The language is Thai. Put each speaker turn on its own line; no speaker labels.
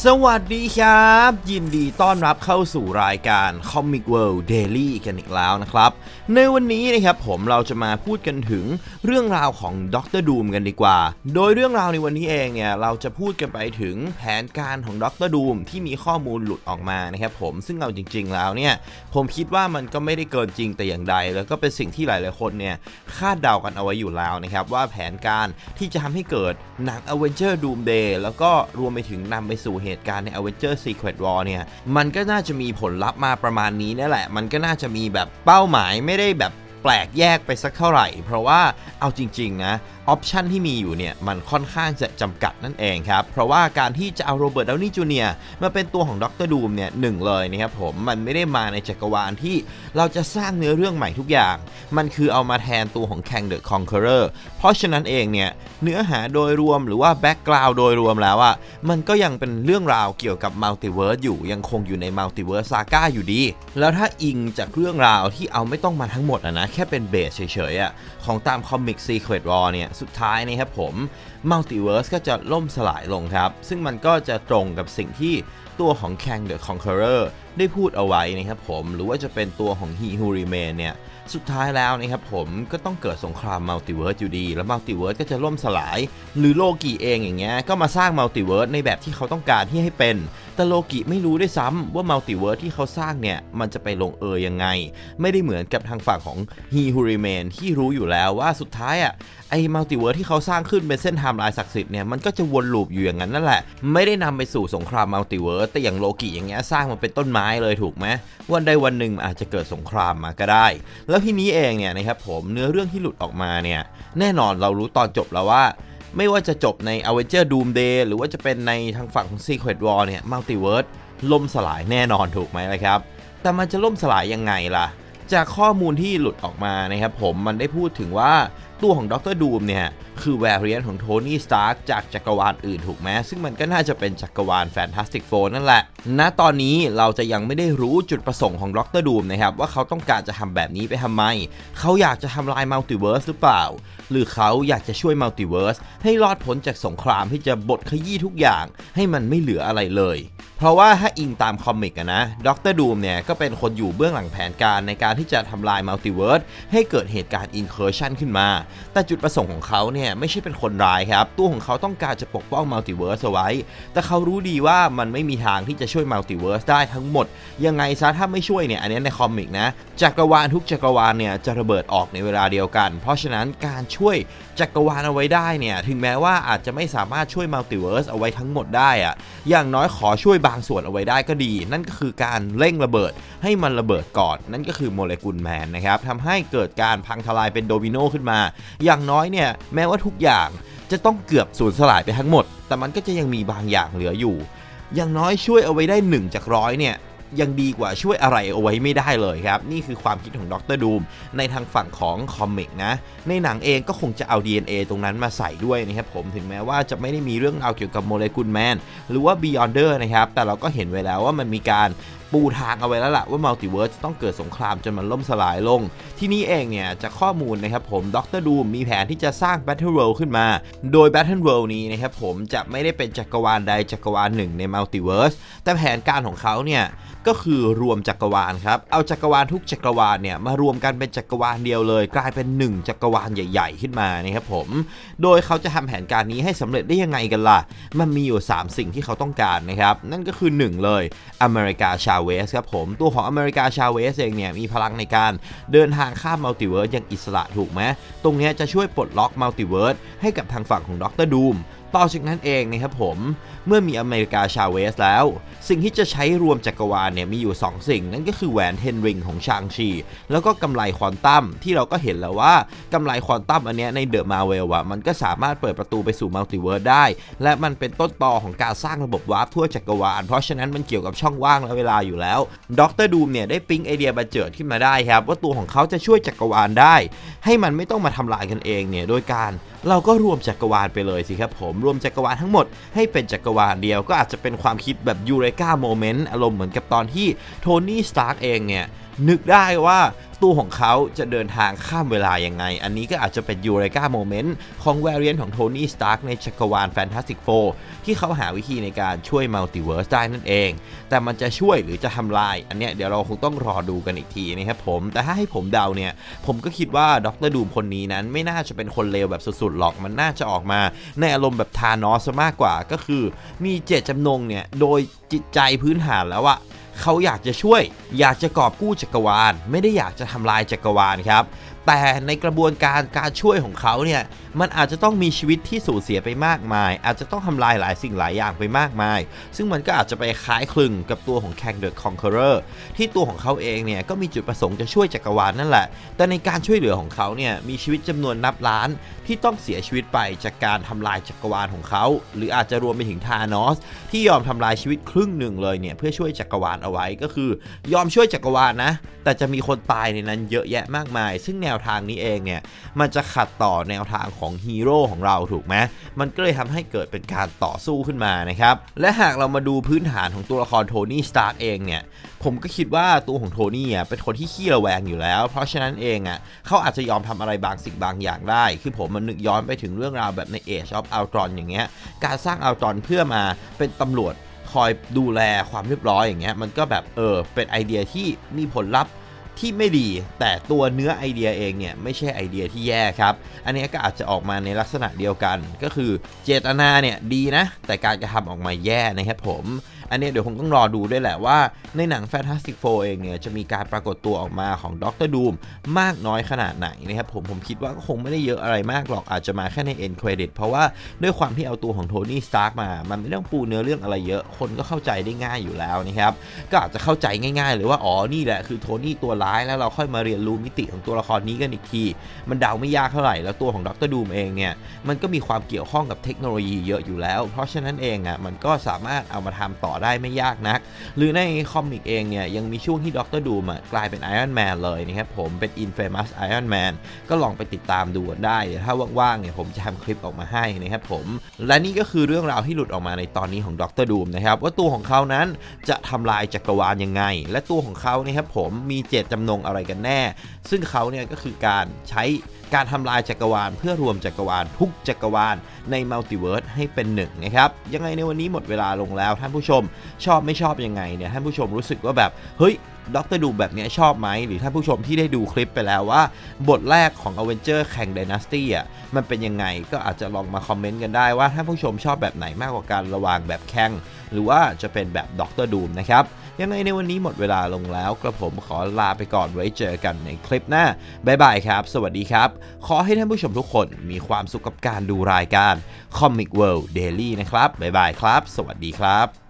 สวัสดีครับ ยินดีต้อนรับเข้าสู่รายการ Comic World Daily กันอีกแล้วนะครับ ในวันนี้นะครับผมเราจะมาพูดกันถึงเรื่องราวของด็อกเตอร์ดูมกันดีกว่า โดยเรื่องราวในวันนี้เองเนี่ยเราจะพูดกันไปถึงแผนการของด็อกเตอร์ดูมที่มีข้อมูลหลุดออกมานะครับผมซึ่งเอาจริง ๆ แล้วเนี่ยผมคิดว่ามันก็ไม่ได้เกินจริงแต่อย่างใด แล้วก็เป็นสิ่งที่หลายๆคนเนี่ยคาดเดากันเอาไว้อยู่แล้วนะครับว่าแผนการที่จะทำให้เกิดหนัง Avenger Doomsday แล้วก็รวมไปถึงนำไปสู่เหตุการณ์ใน Avenger Secret War เนี่ยมันก็น่าจะมีผลลัพธ์มาประมาณนี้นั่นแหละ มันก็น่าจะมีแบบเป้าหมายไม่ได้แบบแปลกแยกไปสักเท่าไหร่ เพราะว่าเอาจริงๆนะ ออปชันที่มีอยู่เนี่ยมันค่อนข้างจะจำกัดนั่นเองครับ เพราะว่าการที่จะเอาโรเบิร์ตดาวนี่จูเนียร์มาเป็นตัวของด็อกเตอร์ดูมเนี่ยหนึ่งเลยนะครับผมมันไม่ได้มาในจักรวาลที่เราจะสร้างเนื้อเรื่องใหม่ทุกอย่าง มันคือเอามาแทนตัวของ Kang the Conqueror เพราะฉะนั้นเองเนี่ยเนื้อหาโดยรวมหรือว่าแบ็กกราวด์โดยรวมแล้วอะมันก็ยังเป็นเรื่องราวเกี่ยวกับมัลติเวิร์สอยู่ยังคงอยู่ในมัลติเวิร์สซาก้าอยู่ดี แล้วถ้าอิงจากเรื่องราวที่เอาไม่ต้องมาทั้งหมดอะนะแค่เป็นเบสเฉยๆอะของตามคอมิกซีเครดวอร์เนี่ยสุดท้ายนะครับผมมัลติเวิร์สก็จะล่มสลายลงครับ ซึ่งมันก็จะตรงกับสิ่งที่ตัวของ Kang the Conqueror ได้พูดเอาไว้นะครับผมหรือว่าจะเป็นตัวของ He Who Remain เนี่ยสุดท้ายแล้วนะครับผมก็ต้องเกิดสงครามมัลติเวิร์สอยู่ดี แล้วมัลติเวิร์สก็จะล่มสลาย หรือโลกีเองอย่างเงี้ยก็มาสร้างมัลติเวิร์สในแบบที่เขาต้องการที่ให้เป็น แต่โลกิไม่รู้ด้วยซ้ำว่ามัลติเวิร์สที่เขาสร้างเนี่ย มันจะไปลงเอยยังไง ไม่ได้เหมือนกับทางฝั่งของ He Who Remain ที่รู้อยู่แล้วว่าสุดท้ายอะไอ้มัลติเวิร์สที่เขาสร้างขึ้นเป็นเส้นไทม์ไลน์ศักดิ์สิทธิ์เนี่ยมันก็จะวนลูปอยู่อย่างนั้นนั่นแหละ ไม่ได้นำไปสู่สงครามมัลติเวิร์สแต่อย่างโลกิอย่างเงี้ยสร้างมาเป็นต้นไม้เลยถูกไหมวันใดวันหนึ่งอาจจะเกิดสงครามมาก็ได้ แล้วทีนี้เองเนี่ยนะครับผมเนื้อเรื่องที่หลุดออกมาเนี่ยแน่นอนเรารู้ตอนจบแล้วว่า ไม่ว่าจะจบใน Avenger Doomsday หรือว่าจะเป็นในทางฝั่งของ Secret War เนี่ยมัลติเวิร์สล่มสลายแน่นอนถูกไหมล่ะครับ แต่มันจะล่มสลายยังไงล่ะ จากข้อมูลที่หลุดออกมานะครับผมมันได้พูดถึงว่า ตัวของดรดูมเนี่ยคือแวร i เ n นของโทนี่สตาร์กจากจักรวาลอื่นถูกไหมซึ่งมันก็น่าจะเป็นจักรวาลแฟนตาสติกโฟนั่นแหละ ณ ตอนนี้เราจะยังไม่ได้รู้จุดประสงค์ของดรดูมนะครับ ว่าเขาต้องการจะทำแบบนี้ไปทำไม เขาอยากจะทำลายมัลติเวิร์สหรือเปล่า หรือเขาอยากจะช่วยมัลติเวิร์สให้รอดพ้นจากสงครามที่จะบดขยี้ทุกอย่าง ให้มันไม่เหลืออะไรเลย เพราะว่าถ้าอิงตามคอมิกนะด็อะนะดรดูมเนี่ยก็เป็นคนอยู่เบื้องหลังแผนการในการที่จะทำลายมัลติเวิร์สให้เกิดเหตุการณ์อินเคอร์ชันขึ้นมา แต่จุดประสงค์ของเขาเนี่ยไม่ใช่เป็นคนร้ายครับ ตัวของเขาต้องการจะปกป้องมัลติเวิร์สเอาไว้ แต่เขารู้ดีว่ามันไม่มีทางที่จะช่วยมัลติเวิร์สได้ทั้งหมด ยังไงซะถ้าไม่ช่วยเนี่ยอันนี้ในคอมิกนะจักรวาลทุกจักรวาลเนี่ยจะระเบิดออกในเวลาเดียวกัน เพราะฉะนั้นการช่วยจักรวาลเอาไว้ได้เนี่ยถึงแม้ว่าอาจจะไม่สามารถช่วยมัลติเวิร์สเอาไว้ทั้งหมดได้อะอย่างน้อยขอช่วยบางส่วนเอาไว้ได้ก็ดี นั่นก็คือการเร่งระเบิดให้มันระเบิดก่อน นั่นก็คือโมเลกุลแมนนะครับทำให้เกิดการพังทลายเป็นโดมิโนขึ้นมา อย่างน้อยเนี่ยแม้ว่าทุกอย่างจะต้องเกือบสูญสลายไปทั้งหมด แต่มันก็จะยังมีบางอย่างเหลืออยู่ อย่างน้อยช่วยเอาไว้ได้1จากร้อยเนี่ย ยังดีกว่าช่วยอะไรเอาไว้ไม่ได้เลยครับ นี่คือความคิดของดรดูมในทางฝั่งของคอมิกนะ ในหนังเองก็คงจะเอา DNA ตรงนั้นมาใส่ด้วยนะครับผมถึงแม้ว่าจะไม่ได้มีเรื่องราวเกี่ยวกับโมเลกุลแมนหรือว่า Beyonder นะครับแต่เราก็เห็นไว้แล้วว่ามันมีการ ปูทางเอาไว้แล้วล่ะว่ามัลติเวิร์สจะต้องเกิดสงครามจนมันล่มสลายลง ที่นี้เองเนี่ยจากข้อมูลนะครับผมดรดูมมีแผนที่จะสร้าง Battle World ขึ้นมา โดย Battle World นี้นะครับผมจะไม่ได้เป็นจักรวาลใดจักรวาลหนึ่งในมัลติเวิร์สแต่แผนการของเขาเนี่ยก็คือรวมจักรวาลครับ เอาจักรวาลทุกจักรวาลเนี่ยมารวมกันเป็นจักรวาลเดียวเลย กลายเป็น 1 จักรวาลใหญ่ ๆ ขึ้นมานะครับผม โดยเขาจะทำแผนการนี้ให้สำเร็จได้ยังไงกันล่ะ มันมีอยู่ 3 สิ่งที่เขาต้องการนะครับ นั่นก็คือ 1 เลยอเมริกาชาเวสครับผม ตัวของอเมริกาชาเวสเองเนี่ยมีพลังในการเดินทางข้ามมัลติเวิร์สอย่างอิสระถูกไหมตรงนี้จะช่วยปลดล็อกมัลติเวิร์สให้กับทางฝั่งของดรดูม ต่อจากนั้นเองนะครับผม เมื่อมีอเมริกาชาเวสแล้ว สิ่งที่จะใช้รวมจักรวาลเนี่ยมีอยู่ 2 สิ่ง นั่นก็คือแหวนเทนริงของชางชี แล้วก็กำไลควอนตัมที่เราก็เห็นแล้วว่ากำไลควอนตัมอันเนี้ยในเดอะมาเวลอะมันก็สามารถเปิดประตูไปสู่มัลติเวิร์สได้ และมันเป็นต้นตอของการสร้างระบบวาร์ปทั่วจักรวาล เพราะฉะนั้นมันเกี่ยวกับช่องว่างและเวลาอยู่แล้วดรดูมเนี่ยได้ปิ๊งไอเดียบันเจิดขึ้นมาได้ครับว่าตัวของเขาจะช่วยจักรวาลได้ ให้มันไม่ต้องมาทำลายกันเองเนี่ยโดยการเราก็รวมจักรวาลไปเลยสิครับผมรวมจักรวาลทั้งหมด ให้เป็นจักรวาลเดียวก็อาจจะเป็นความคิดแบบยูเรกาโมเมนต์อารมณ์เหมือนกับตอนที่โทนี่สตาร์กเองเนี่ยนึกได้ว่าตัวของเขาจะเดินทางข้ามเวลายังไง อันนี้ก็อาจจะเป็นยูเรกาโมเมนต์ของแวร i นของโทนี่สตาร์กในจักรวาลแฟนตาสติกโฟที่เขาหาวิธีในการช่วยมัลติเวิร์สได้นั่นเอง แต่มันจะช่วยหรือจะทำลาย อันเนี้ยเดี๋ยวเราคงต้องรอดูกันอีกทีนะครับผม แต่ถ้าให้ผมเดาเนี่ย ผมก็คิดว่าดรดูมคนนี้นั้นไม่น่าจะเป็นคนเลวแบบสุดๆหรอก มันน่าจะออกมา ในอารมณ์แบบทานอสมากกว่า ก็คือ มีเจตจำนงเนี่ย โดยจิตใจพื้นฐานแล้วอะ เขาอยากจะช่วย อยากจะกอบกู้จักรวาล ไม่ได้อยากจะทำลายจักรวาลครับ แต่ในกระบวนการการช่วยของเขาเนี่ยมันอาจจะต้องมีชีวิตที่สูญเสียไปมากมาย อาจจะต้องทำลายหลายสิ่งหลายอย่างไปมากมาย ซึ่งมันก็อาจจะไปคล้ายคลึงกับตัวของแคงเดอะคอนเคอร์เรอร์ที่ตัวของเขาเองเนี่ยก็มีจุดประสงค์จะช่วยจักรวาลนั่นแหละ แต่ในการช่วยเหลือของเขาเนี่ยมีชีวิตจำนวนนับล้านที่ต้องเสียชีวิตไปจากการทำลายจักรวาลของเขา หรืออาจจะรวมไปถึงธานอสที่ยอมทำลายชีวิตครึ่งหนึ่งเลยเนี่ยเพื่อช่วยจักรวาลเอาไว้ก็คือ ยอมช่วยจักรวาลนะ แต่จะมีคนตายในนั้นเยอะแยะมากมาย ซึ่งแนววทางนี้เองเนี่ยมันจะขัดต่อแนวทางของฮีโร่ของเราถูกไหมมันก็เลยทำให้เกิดเป็นการต่อสู้ขึ้นมานะครับและหากเรามาดูพื้นฐานของตัวละครโทนี่สตาร์กเองเนี่ยผมก็คิดว่าตัวของโทนี่อะเป็นคนที่ขี้ระแวงอยู่แล้ว เพราะฉะนั้นเองอะเขาอาจจะยอมทำอะไรบางสิ่งบางอย่างได้ คือผมมันนึกย้อนไปถึงเรื่องราวแบบใน Age of Ultron อย่างเงี้ยการสร้าง Ultron เพื่อมาเป็นตำรวจคอยดูแลความเรียบร้อยอย่างเงี้ยมันก็แบบเออเป็นไอเดียที่มีผลลัพธ์ ที่ไม่ดี แต่ตัวเนื้อไอเดียเองเนี่ยไม่ใช่ไอเดียที่แย่ครับ อันนี้ก็อาจจะออกมาในลักษณะเดียวกัน ก็คือเจตนาเนี่ยดีนะ แต่การกระทำออกมาแย่นะครับผม อันนี้เดี๋ยวผมต้องรอดูด้วยแหละว่าในหนัง Fantastic Four เองเนี่ยจะมีการปรากฏตัวออกมาของด็อกเตอร์ดูมมากน้อยขนาดไหนนะครับผมผมคิดว่าก็คงไม่ได้เยอะอะไรมากหรอกอาจจะมาแค่ใน end credit เพราะว่าด้วยความที่เอาตัวของโทนี่สตาร์กมา มันไม่ต้องปูเนื้อเรื่องอะไรเยอะ คนก็เข้าใจได้ง่ายอยู่แล้วนะครับก็อาจจะเข้าใจง่ายๆเลยว่าอ๋อนี่แหละคือโทนี่ตัวร้ายแล้วเราค่อยมาเรียนรู้มิติของตัวละครนี้กันอีกที มันเดาไม่ยากเท่าไหร่แล้วตัวของด็อกเตอร์ดูมเองเนี่ยมันก็มีความเกี่ยวข้องกับเทคโนโลยีเยอะอยู่แล้ว เพราะฉะนั้นเองอะมันก็สามารถเอามาทำต่อได้ไม่ยากนัก หรือในคอมิกเองเนี่ยยังมีช่วงที่ด็อกเตอร์ดูมกลายเป็นไอออนแมนเลยนะครับผมเป็น Infamous Iron Man ก็ลองไปติดตามดูได้เดี๋ยวถ้าว่างๆเนี่ยผมจะทำคลิปออกมาให้นะครับผม และนี่ก็คือเรื่องราวที่หลุดออกมาในตอนนี้ของด็อกเตอร์ดูมนะครับว่าตัวของเขานั้นจะทำลายจักรวาลยังไง และตัวของเขานะครับผมมีเจตจำนงอะไรกันแน่ ซึ่งเขาเนี่ยก็คือการใช้ การทำลายจักรวาล เพื่อรวมจักรวาลทุกจักรวาลในมัลติเวิร์สให้เป็นหนึ่งนะครับ ยังไงในวันนี้หมดเวลาลงแล้วท่านผู้ชมชอบไม่ชอบยังไงเนี่ยท่านผู้ชมรู้สึกว่าแบบเฮ้ยด็อกเตอร์ดูแบบนี้ชอบไหม หรือท่านผู้ชมที่ได้ดูคลิปไปแล้วว่า บทแรกของ a v e n g e r แข่ง Dynasty อะมันเป็นยังไงก็อาจจะลองมาคอมเมนต์กันได้ว่าท่านผู้ชมชอบแบบไหนมากกว่าการระวางแบบแข่ง หรือว่าจะเป็นแบบด็อกเตอร์ดูมนะครับยังไงในวันนี้หมดเวลาลงแล้วกระผมขอลาไปก่อนไว้เจอกันในคลิปหน้าบ๊ายบายครับ สวัสดีครับ ขอให้ท่านผู้ชมทุกคนมีความสุขกับการดูรายการ Comic World Daily นะครับบ๊ายบายครับ สวัสดีครับ